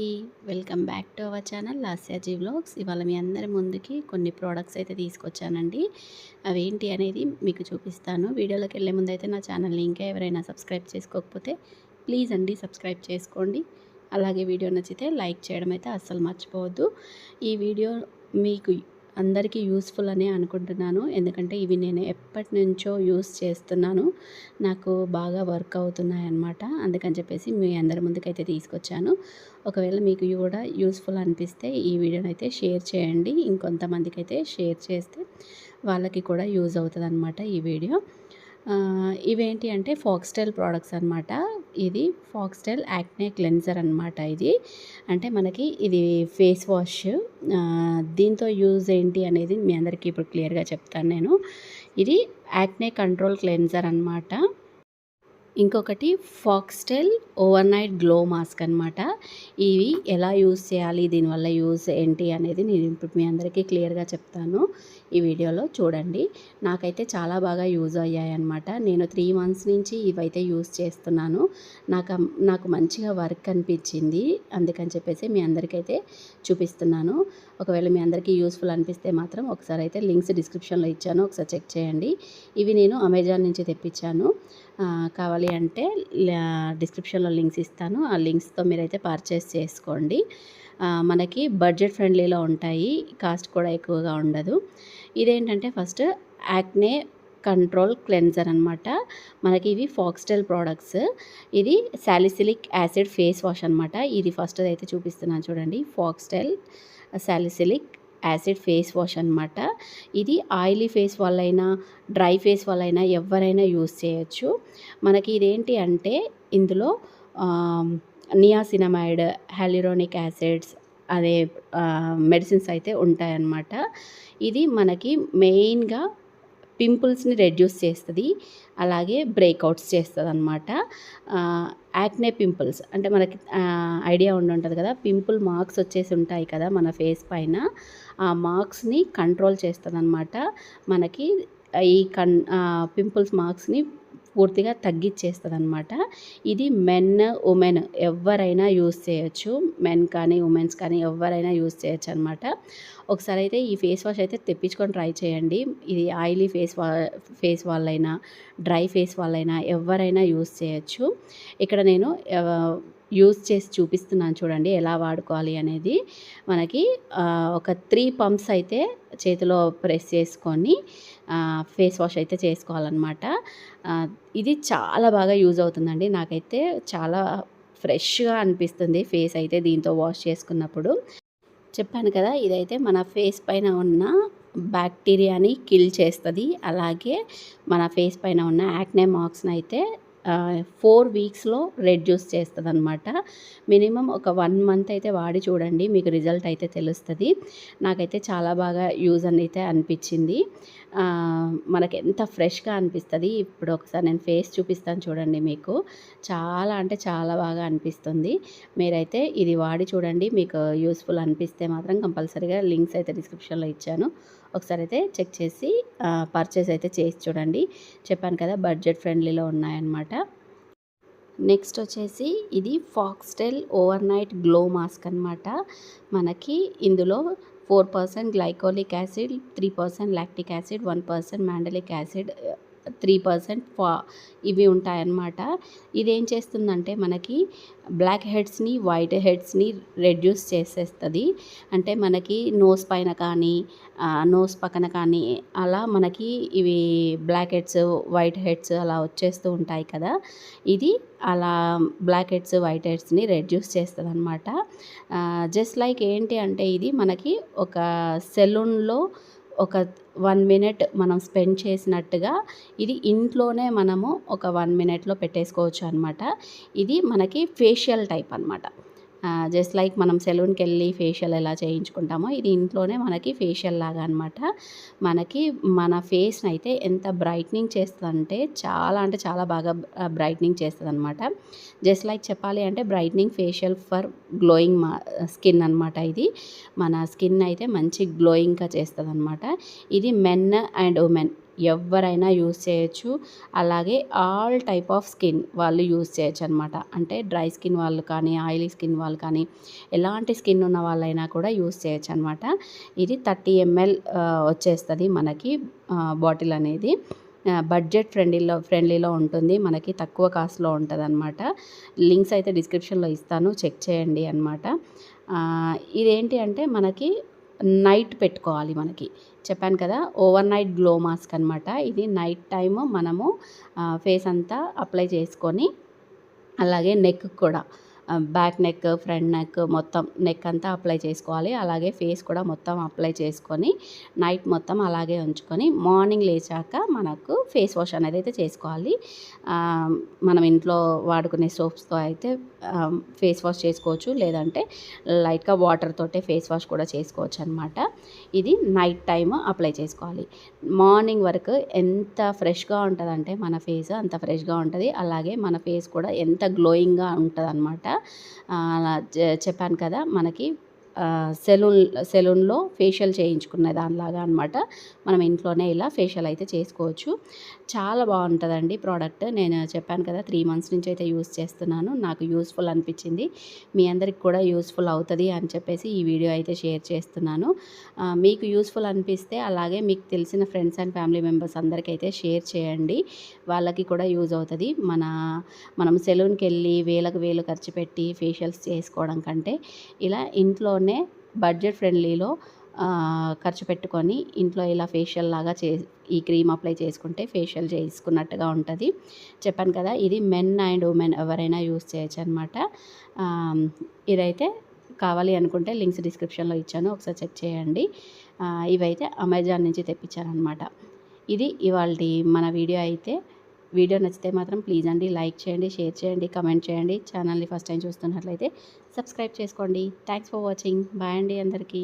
అందరికీ welcome back to our channel Lasyaji vlogs. ఇవాళ మీ అందరి ముందుకి కొన్ని ప్రోడక్ట్స్ అయితే తీసుకొచ్చానండి. అవేంటి అనేది మీకు చూపిస్తాను. వీడియోలోకి వెళ్ళే ముందు అయితే నా ఛానల్ని ఇంకా ఎవరైనా సబ్స్క్రైబ్ చేసుకోకపోతే ప్లీజ్ అండి సబ్స్క్రైబ్ చేసుకోండి. అలాగే వీడియో నచ్చితే లైక్ చేయడం అయితే అస్సలు మర్చిపోవద్దు. ఈ వీడియో మీకు అందరికీ యూస్ఫుల్ అని అనుకుంటున్నాను. ఎందుకంటే ఇవి నేను ఎప్పటి నుంచో యూస్ చేస్తున్నాను. నాకు బాగా వర్క్ అవుతున్నాయి అన్నమాట అందుకని చెప్పేసి మీ అందరి ముందుకైతే తీసుకొచ్చాను. ఒకవేళ మీకు కూడా యూస్ఫుల్ అనిపిస్తే ఈ వీడియోని అయితే షేర్ చేయండి. ఇంకొంతమందికి అయితే షేర్ చేస్తే వాళ్ళకి కూడా యూజ్ అవుతుంది అనమాట ఈ వీడియో. ఇవేంటి అంటే ఫాక్స్టైల్ ప్రోడక్ట్స్ అనమాట ఇది ఫాక్స్టైల్ యాక్నే క్లెన్సర్ అనమాట ఇది. అంటే మనకి ఇది ఫేస్ వాష్ దీంతో యూజ్ ఏంటి అనేది మీ అందరికీ ఇప్పుడు క్లియర్గా చెప్తాను నేను. ఇది యాక్నే కంట్రోల్ క్లెన్సర్ అనమాట ఇంకొకటి Foxtale overnight glow mask అనమాట ఇవి ఎలా యూస్ చేయాలి దీనివల్ల యూస్ ఏంటి అనేది నేను ఇప్పుడు మీ అందరికీ క్లియర్గా చెప్తాను. ఈ వీడియోలో చూడండి. నాకైతే చాలా బాగా యూజ్ అయ్యాయి అనమాట నేను త్రీ మంత్స్ నుంచి ఇవైతే యూజ్ చేస్తున్నాను. నాకు నాకు మంచిగా వర్క్ అనిపించింది. అందుకని చెప్పేసి మీ అందరికైతే చూపిస్తున్నాను. ఒకవేళ మీ అందరికీ యూస్ఫుల్ అనిపిస్తే మాత్రం ఒకసారి అయితే లింక్స్ డిస్క్రిప్షన్లో ఇచ్చాను. ఒకసారి చెక్ చేయండి. ఇవి నేను అమెజాన్ నుంచి తెప్పించాను. కావాలి అంటే డిస్క్రిప్షన్లో లింక్స్ ఇస్తాను. ఆ లింక్స్తో మీరైతే పర్చేస్ చేసుకోండి. మనకి బడ్జెట్ ఫ్రెండ్లీలో ఉంటాయి. కాస్ట్ కూడా ఎక్కువగా ఉండదు. ఇదేంటంటే ఫస్ట్ యాక్నే కంట్రోల్ క్లెన్జర్ అనమాట మనకి ఇవి ఫాక్స్టైల్ ప్రోడక్ట్స్. ఇది శాలిసిలిక్ యాసిడ్ ఫేస్ వాష్ అనమాట ఇది ఫస్ట్ అయితే చూపిస్తున్నాను చూడండి. Foxtale salicylic acid face wash అనమాట ఇది ఆయిలీ ఫేస్ వాళ్ళైనా డ్రై ఫేస్ వాళ్ళైనా ఎవరైనా యూస్ చేయొచ్చు. మనకి ఇదేంటి అంటే ఇందులో నియాసినమైడ్ హ్యాలిరోనిక్ యాసిడ్స్ అదే మెడిసిన్స్ అయితే ఉంటాయన్నమాట. ఇది మనకి మెయిన్గా పింపుల్స్ని రెడ్యూస్ చేస్తుంది. అలాగే బ్రేక్అవుట్స్ చేస్తుంది అనమాట యాక్నే పింపుల్స్ అంటే మనకి ఐడియా ఉండి ఉంటుంది కదా. పింపుల్ మార్క్స్ వచ్చేసి ఉంటాయి కదా మన ఫేస్ పైన. ఆ మార్క్స్ని కంట్రోల్ చేస్తుంది అనమాట మనకి ఈ కన్ పింపుల్స్ మార్క్స్ని పూర్తిగా తగ్గించేస్తుంది అనమాట ఇది మెన్ ఉమెన్ ఎవరైనా యూస్ చేయొచ్చు. మెన్ కానీ ఉమెన్స్ కానీ ఎవరైనా యూస్ చేయొచ్చు అనమాట ఒకసారి అయితే ఈ ఫేస్ వాష్ అయితే తెప్పించుకొని ట్రై చేయండి. ఇది ఆయిలీ ఫేస్ వా ఫేస్ వాళ్ళైనా డ్రై ఫేస్ వాళ్ళైనా ఎవరైనా యూస్ చేయొచ్చు. ఇక్కడ నేను యూస్ చేసి చూపిస్తున్నాను చూడండి ఎలా వాడుకోవాలి అనేది. మనకి ఒక త్రీ పంప్స్ అయితే చేతిలో ప్రెస్ చేసుకొని ఫేస్ వాష్ అయితే చేసుకోవాలన్నమాట. ఇది చాలా బాగా యూజ్ అవుతుందండి. నాకైతే చాలా ఫ్రెష్గా అనిపిస్తుంది ఫేస్ అయితే దీంతో వాష్ చేసుకున్నప్పుడు. చెప్పాను కదా ఇదైతే మన ఫేస్ పైన ఉన్న బ్యాక్టీరియాని కిల్ చేస్తుంది. అలాగే మన ఫేస్ పైన ఉన్న యాక్నే మార్క్స్ని అయితే ఫోర్ వీక్స్లో రెడ్యూస్ చేస్తుంది అనమాట మినిమం ఒక వన్ మంత్ అయితే వాడి చూడండి మీకు రిజల్ట్ అయితే తెలుస్తుంది. నాకైతే చాలా బాగా యూజ్ అని అయితే అనిపించింది. మనకి ఎంత ఫ్రెష్గా అనిపిస్తుంది ఇప్పుడు ఒకసారి నేను ఫేస్ చూపిస్తాను చూడండి మీకు. చాలా అంటే చాలా బాగా అనిపిస్తుంది. మీరైతే ఇది వాడి చూడండి మీకు యూస్ఫుల్ అనిపిస్తే మాత్రం కంపల్సరీగా లింక్స్ అయితే డిస్క్రిప్షన్లో ఇచ్చాను. ఒకసారి అయితే చెక్ చేసి పర్చేస్ అయితే చేసి చూడండి. చెప్పాను కదా బడ్జెట్ ఫ్రెండ్లీలో ఉన్నాయన్నమాట. నెక్స్ట్ వచ్చేసి ఇది Foxtale overnight glow mask అనమాట మనకి ఇందులో four percent glycolic acid three percent lactic acid one percent mandelic acid three percent ఫా ఇవి ఉంటాయన్నమాట. ఇదేం చేస్తుందంటే మనకి బ్లాక్ హెడ్స్ని వైట్ హెడ్స్ని రెడ్యూస్ చేసేస్తుంది. అంటే మనకి నోస్ పైన కానీ నోస్ పక్కన కానీ అలా మనకి ఇవి బ్లాక్ హెడ్స్ వైట్ హెడ్స్ అలా వచ్చేస్తూ ఉంటాయి కదా. ఇది అలా బ్లాక్ హెడ్స్ వైట్ హెడ్స్ని రెడ్యూస్ చేస్తుంది అనమాట జస్ట్ లైక్ ఏంటి అంటే ఇది మనకి ఒక సెలూన్లో ఒక వన్ మినిట్ మనం స్పెండ్ చేసినట్టుగా ఇది ఇంట్లోనే మనము ఒక వన్ మినిట్లో పెట్టేసుకోవచ్చు అనమాట ఇది మనకి ఫేషియల్ టైప్ అనమాట జస్ట్ లైక్ మనం సెలూన్కి వెళ్ళి ఫేషియల్ ఎలా చేయించుకుంటామో ఇది ఇంట్లోనే మనకి ఫేషియల్ లాగా అనమాట మనకి మన ఫేస్ని అయితే ఎంత బ్రైట్నింగ్ చేస్తుందంటే చాలా అంటే చాలా బాగా బ్రైట్నింగ్ చేస్తుంది అనమాట జస్ట్ లైక్ చెప్పాలి అంటే బ్రైట్నింగ్ ఫేషియల్ ఫర్ గ్లోయింగ్ మా స్కిన్ అనమాట ఇది. మన స్కిన్ అయితే మంచి గ్లోయింగ్గా చేస్తుంది అనమాట ఇది మెన్ అండ్ ఉమెన్ ఎవరైనా యూస్ చేయొచ్చు. అలాగే ఆల్ టైప్ ఆఫ్ స్కిన్ వాళ్ళు యూజ్ చేయొచ్చు అనమాట అంటే డ్రై స్కిన్ వాళ్ళు కానీ ఆయిలీ స్కిన్ వాళ్ళు కానీ ఎలాంటి స్కిన్ ఉన్న వాళ్ళైనా కూడా యూజ్ చేయొచ్చు అనమాట ఇది థర్టీ ఎంఎల్ వచ్చేస్తుంది మనకి బాటిల్ అనేది. బడ్జెట్ ఫ్రెండ్లీలో ఫ్రెండ్లీలో ఉంటుంది. మనకి తక్కువ కాస్ట్లో ఉంటుంది అనమాట లింక్స్ అయితే డిస్క్రిప్షన్లో ఇస్తాను. చెక్ చేయండి అనమాట ఇదేంటి అంటే మనకి నైట్ పెట్టుకోవాలి మనకి. చెప్పాను కదా ఓవర్ నైట్ గ్లో మాస్క్ అనమాట ఇది నైట్ టైమ్ మనము ఫేస్ అంతా అప్లై చేసుకొని అలాగే నెక్ కూడా. బ్యాక్ నెక్ ఫ్రంట్ నెక్ మొత్తం నెక్ అంతా అప్లై చేసుకోవాలి. అలాగే ఫేస్ కూడా మొత్తం అప్లై చేసుకొని నైట్ మొత్తం అలాగే ఉంచుకొని మార్నింగ్ లేచాక మనకు ఫేస్ వాష్ అనేది అయితే చేసుకోవాలి. మనం ఇంట్లో వాడుకునే సోప్స్తో అయితే ఫేస్ వాష్ చేసుకోవచ్చు. లేదంటే లైట్గా వాటర్ తోటే ఫేస్ వాష్ కూడా చేసుకోవచ్చు అనమాట ఇది నైట్ టైమ్ అప్లై చేసుకోవాలి. మార్నింగ్ వరకు ఎంత ఫ్రెష్గా ఉంటుందంటే మన ఫేస్ అంత ఫ్రెష్గా ఉంటుంది. అలాగే మన ఫేస్ కూడా ఎంత గ్లోయింగ్గా ఉంటుంది అనమాట చెప్పాను కదా మనకి. సెలూన్ సెలూన్లో ఫేషియల్ చేయించుకునే దానిలాగా అనమాట మనం ఇంట్లోనే ఇలా ఫేషియల్ అయితే చేసుకోవచ్చు. చాలా బాగుంటుందండి ప్రోడక్ట్. నేను చెప్పాను కదా త్రీ మంత్స్ నుంచి అయితే యూస్ చేస్తున్నాను. నాకు యూస్ఫుల్ అనిపించింది. మీ అందరికి కూడా యూస్ఫుల్ అవుతుంది అని చెప్పేసి ఈ వీడియో అయితే షేర్ చేస్తున్నాను. మీకు యూస్ఫుల్ అనిపిస్తే అలాగే మీకు తెలిసిన ఫ్రెండ్స్ అండ్ ఫ్యామిలీ మెంబర్స్ అందరికీ అయితే షేర్ చేయండి. వాళ్ళకి కూడా యూజ్ అవుతుంది. మన మనం సెలూన్కి వెళ్ళి వేలకు వేలు ఖర్చు పెట్టి ఫేషియల్స్ చేసుకోవడం కంటే ఇలా ఇంట్లో ఇంట్లోనే బడ్జెట్ ఫ్రెండ్లీలో ఖర్చు పెట్టుకొని ఇంట్లో ఇలా ఫేషియల్ లాగా చే ఈ క్రీమ్ అప్లై చేసుకుంటే ఫేషియల్ చేసుకున్నట్టుగా ఉంటుంది. చెప్పాను కదా ఇది మెన్ అండ్ ఉమెన్ ఎవరైనా యూస్ చేయొచ్చు అనమాట ఇదైతే కావాలి అనుకుంటే లింక్స్ డిస్క్రిప్షన్లో ఇచ్చాను ఒకసారి చెక్ చేయండి. ఇవైతే అమెజాన్ నుంచి తెప్పించాను అనమాట ఇది ఇవాళ మన వీడియో అయితే వీడియో నచ్చితే మాత్రం ప్లీజ్ అండి లైక్ చేయండి షేర్ చేయండి కమెంట్ చేయండి. ఛానల్ని ఫస్ట్ టైం చూస్తున్నట్లయితే సబ్స్క్రైబ్ చేసుకోండి. థ్యాంక్స్ ఫర్ వాచింగ్ బాయ్ అండి అందరికీ.